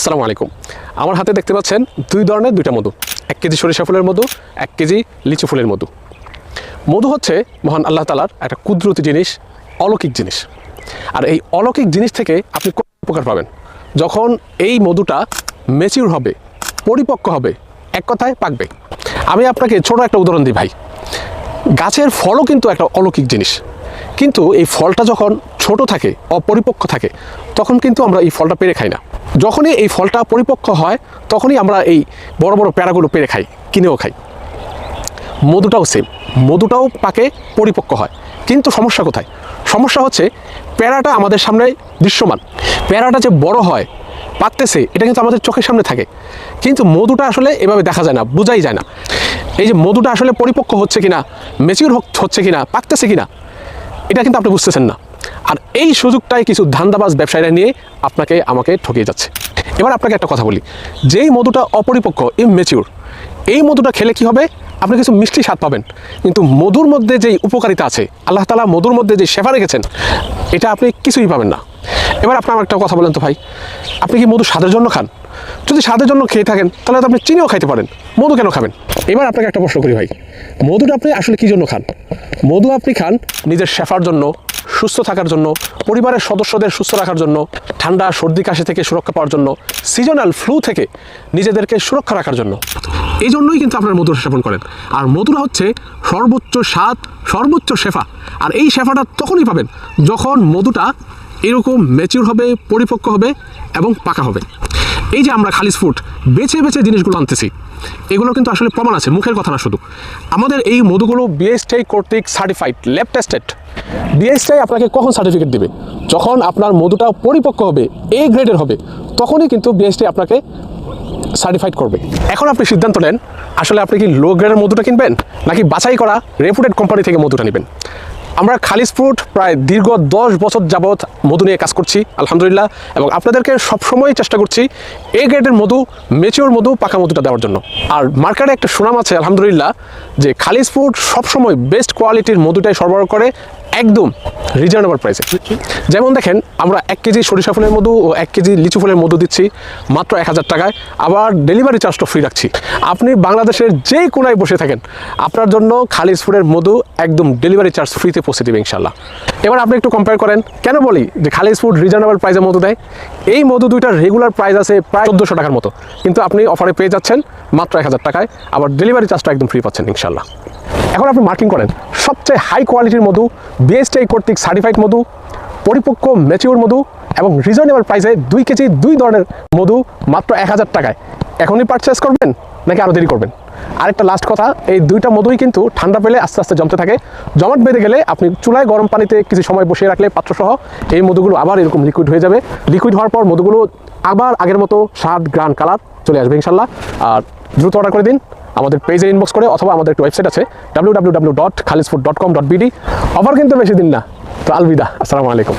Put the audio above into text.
আসসালামু আলাইকুম। আমার হাতে দেখতে পাচ্ছেন দুই ধরনের দুইটা মধু। এক কেজি সরিষা ফুলের মধু, এক কেজি লিচু ফুলের মধু। মধু হচ্ছে মহান আল্লাহ তালার একটা কুদরতি জিনিস, অলৌকিক জিনিস। আর এই অলৌকিক জিনিস থেকে আপনি উপকার পাবেন? যখন এই মধুটা মেচিউর হবে, পরিপক্ক হবে, এক কথায় পাকবে। আমি আপনাকে ছোট একটা উদাহরণ দিই ভাই। গাছের ফলও কিন্তু একটা অলৌকিক জিনিস। কিন্তু এই ফলটা যখন ছোট থাকে, অপরিপক্ক থাকে, তখন কিন্তু আমরা এই ফলটা পেরে খাই না। যখনই এই ফলটা পরিপক্ক হয়, তখনই আমরা এই বড় বড় প্যারাগুলো পেরে খাই, কিনেও খাই। মধুটাও সেম মধুটাও পাকে পরিপক্ক হয়। কিন্তু সমস্যা কোথায়? সমস্যা হচ্ছে প্যারাটা আমাদের সামনে দৃশ্যমান। প্যারাটা যে বড় হয়, পাকতেছে, এটা কিন্তু আমাদের চোখের সামনে থাকে। কিন্তু মধুটা আসলে এভাবে দেখা যায় না, বোঝাই যায় না। এই যে মধুটা আসলে পরিপক্ক হচ্ছে কিনা মেচিউর হচ্ছে কিনা, পাকতেছে কিনা, এটা কিন্তু আপনি বুঝতেছেন না। আর এই সুযোগটাই কিছু ধান্দাবাজ ব্যবসায়ীরা নিয়ে আপনাকে আমাকে ঠকিয়ে যাচ্ছে। এবার আপনাকে একটা কথা বলি, যেই মধুটা অপরিপক্ক ইমেচিউর এই মধুটা খেলে কি হবে? আপনি কিছু মিষ্টি স্বাদ পাবেন, কিন্তু মধুর মধ্যে যেই উপকারিতা আছে, আল্লাহ তালা মধুর মধ্যে যে সেবা রেখেছেন, এটা আপনি কিছুই পাবেন না। এবার আপনি আমার একটা কথা বলেন তো ভাই, আপনি কি মধু স্বাদের জন্য খান? যদি স্বাদের জন্য খেয়ে থাকেন, তাহলে তো আপনি চিনিও খাইতে পারেন, মধু কেন খাবেন? এবার আপনাকে একটা প্রশ্ন করি ভাই, মধুটা আপনি আসলে কি জন্য খান? মধু আপনি খান নিজের শেফার জন্য সুস্থ থাকার জন্য, পরিবারের সদস্যদের সুস্থ রাখার জন্য, ঠান্ডা, সর্দি, কাশি থেকে সুরক্ষা পাওয়ার জন্য সিজনাল ফ্লু থেকে নিজেদেরকে সুরক্ষা রাখার জন্য। এই জন্যই কিন্তু আপনার মধুর সেবন করেন। আর মধুরা হচ্ছে সর্বোচ্চ স্বাদ, সর্বোচ্চ শেফা। আর এই শেফাটা তখনই পাবেন যখন মধুটা এরকম ম্যাচিউর হবে, পরিপক্ক হবে এবং পাকা হবে। এই যে আমরা খালিজ ফুড বেছে বেছে জিনিসগুলো আনতেছি। এগুলো কিন্তু আসলে প্রমাণ আছে, মুখের কথা না শুধু। আমাদের এই মধুগুলো বিএসটাই কর্তৃক সার্টিফাইড ল্যাব টেস্টেড বিএসটাই আপনাকে কখন সার্টিফিকেট দেবে? যখন আপনার মধুটা পরিপক্ক হবে এ গ্রেডের হবে, তখনই কিন্তু বিএসটাই আপনাকে সার্টিফাইড করবে। এখন আপনি সিদ্ধান্ত নেন, আসলে আপনি কি লো গ্রেডের মধুটা কিনবেন, নাকি বাছাই করা রেপুটেড কোম্পানি থেকে মধুটা নেবেন? আমরা খালিজ প্রায় দীর্ঘ দশ বছর যাবৎ মধু নিয়ে কাজ করছি, আলহামদুলিল্লাহ। এবং আপনাদেরকে সবসময় চেষ্টা করছি এ গ্রেডের মধু মেচিওর মধু, পাকা মধুটা দেওয়ার জন্য। আর মার্কেটে একটা সুনাম আছে, আলহামদুলিল্লাহ, যে খালিজ ফুড সবসময় বেস্ট কোয়ালিটির মধুটাই সরবরাহ করে একদম রিজনেবল প্রাইসে যেমন দেখেন, আমরা এক কেজি সরিষা ফুলের মধু ও এক কেজি লিচু ফুলের মধু দিচ্ছি, মাত্র এক হাজার টাকায়। আবার ডেলিভারি চার্জটা ফ্রি রাখছি। আপনি বাংলাদেশের যেই কোনায় বসে থাকেন, আপনার জন্য খালিজ ফুডের মধু একদম ডেলিভারি চার্জ ফ্রিতে পৌঁছে দেবে ইনশাল্লাহ এবার আপনি একটু কম্পেয়ার করেন, কেন বলি যে খালিজ ফুড রিজনেবল প্রাইসে মধু দেয়? এই মধু দুইটার রেগুলার প্রাইস আছে প্রায় চোদ্দোশো টাকার মতো। কিন্তু আপনি অফারে পেয়ে যাচ্ছেন মাত্র এক হাজার টাকায়। আবার ডেলিভারি চার্জটা একদম ফ্রি পাচ্ছেন ইনশাল্লাহ এখন আপনি মার্কিং করেন, সবচেয়ে হাই কোয়ালিটির মধু বিএসটিআই কর্তৃক সার্টিফাইড মধু, পরিপক্ক ম্যাচিউর মধু এবং রিজনেবল প্রাইসে দুই কেজি, দুই ধরনের মধু মাত্র এক হাজার টাকায়। এখনই পারচেস করবেন নাকি আরও দেরি করবেন? আরেকটা লাস্ট কথা, এই দুইটা মধুই কিন্তু ঠান্ডা পেলে আস্তে আস্তে জমতে থাকে। জমাট বেঁধে গেলে আপনি চুলায় গরম পানিতে কিছু সময় বসিয়ে রাখলে পাত্রসহ এই মধুগুলো আবার এরকম লিকুইড হয়ে যাবে। লিকুইড হওয়ার পর মধুগুলো আবার আগের মতো সাত গ্রান কালার চলে আসবে ইনশাল্লাহ। আর দ্রুত অর্ডার করে দিন আমাদের পেজে ইনবক্স করে অথবা আমাদের একটা ওয়েবসাইট আছে W W W dot Khalijfood dot com dot BD offer কিন্তু বেশি দিন না। তো আলবিদা, আসসালামু আলাইকুম।